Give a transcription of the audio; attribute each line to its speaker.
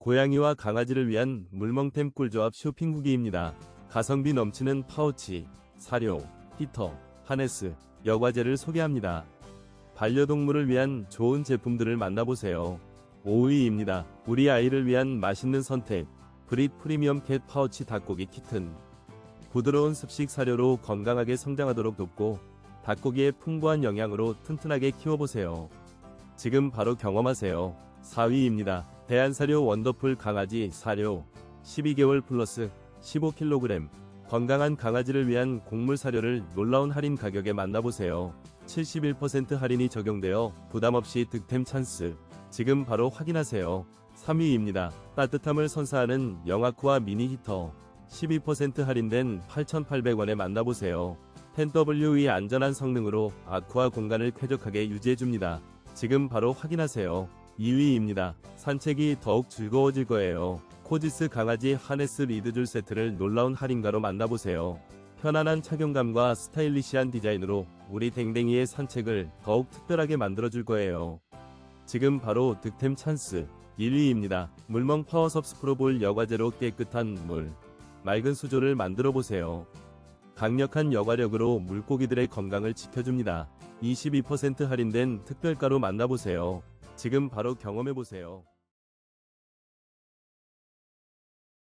Speaker 1: 고양이와 강아지를 위한 물멍템 꿀조합 쇼핑 후기입니다. 가성비 넘치는 파우치, 사료, 히터, 하네스, 여과제를 소개합니다. 반려동물을 위한 좋은 제품들을 만나보세요. 5위입니다. 우리 아이를 위한 맛있는 선택. 브릿 프리미엄 캣 파우치 닭고기 키튼. 부드러운 습식 사료로 건강하게 성장하도록 돕고 닭고기의 풍부한 영양으로 튼튼하게 키워보세요. 지금 바로 경험하세요. 4위입니다. 대한사료 원더풀 강아지 사료 12개월 플러스 15kg 건강한 강아지를 위한 곡물 사료를 놀라운 할인 가격에 만나보세요. 71% 할인이 적용되어 부담없이 득템 찬스. 지금 바로 확인하세요. 3위입니다. 따뜻함을 선사하는 영아쿠아 미니 히터 12% 할인된 8,800원에 만나보세요. 10W의 안전한 성능으로 아쿠아 공간을 쾌적하게 유지해줍니다. 지금 바로 확인하세요. 2위입니다. 산책이 더욱 즐거워질 거예요. 코지스 강아지 하네스 리드줄 세트를 놀라운 할인가로 만나보세요. 편안한 착용감과 스타일리시한 디자인으로 우리 댕댕이의 산책을 더욱 특별하게 만들어줄 거예요. 지금 바로 득템 찬스 1위입니다. 물멍 파워섭 스 프로볼 여과제로 깨끗한 물, 맑은 수조를 만들어 보세요. 강력한 여과력으로 물고기들의 건강을 지켜줍니다. 22% 할인된 특별가로 만나보세요. 지금 바로 경험해보세요.